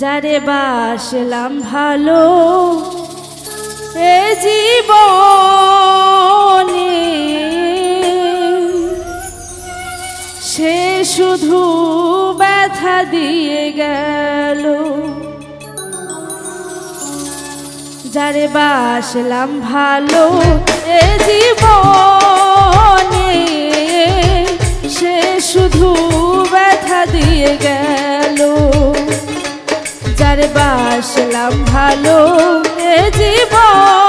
যারে বাসলাম ভালো, এ জীব সে শুধু ব্যথা দিয়ে গেল। যারে বাসলাম ভালো, এ জীব সে শুধু ব্যথা দিয়ে গেল। আসলাম ভালো জীবন।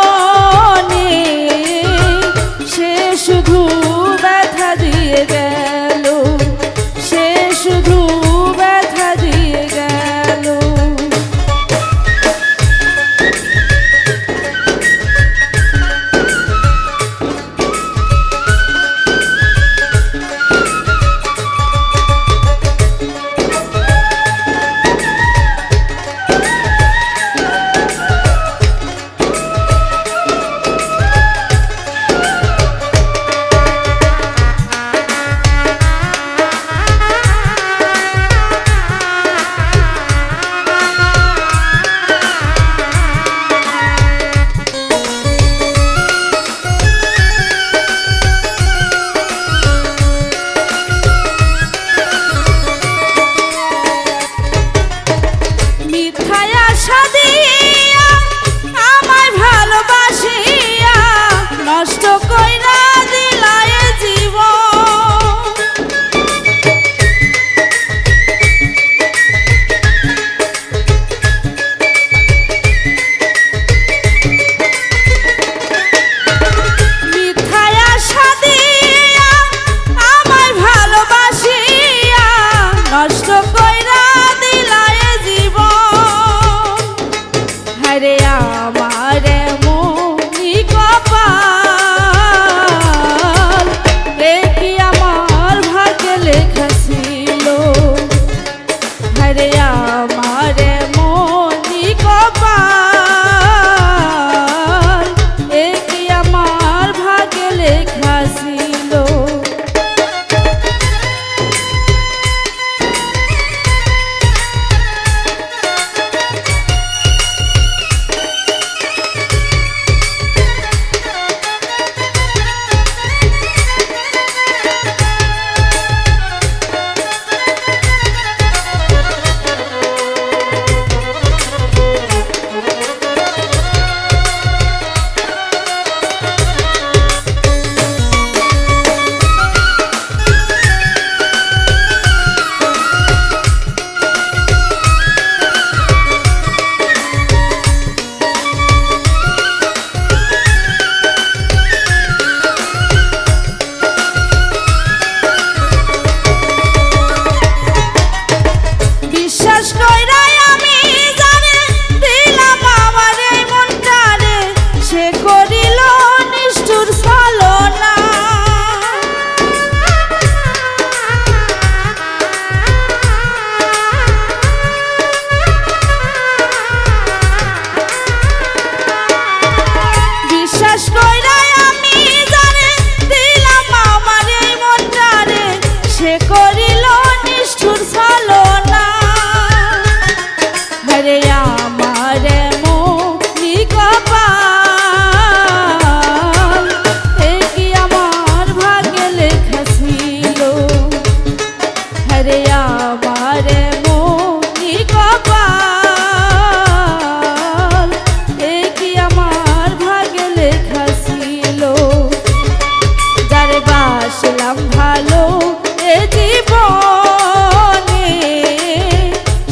ভালো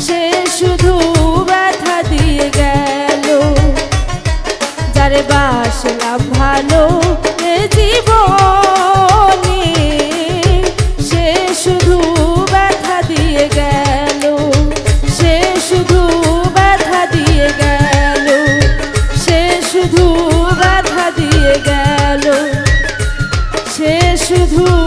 সে শুধু দিয়ে গেল। ভালো সে শুধু দিয়ে গেল। সে শুধু দিয়ে গেল। সে শুধু দিয়ে গেল। সে শুধু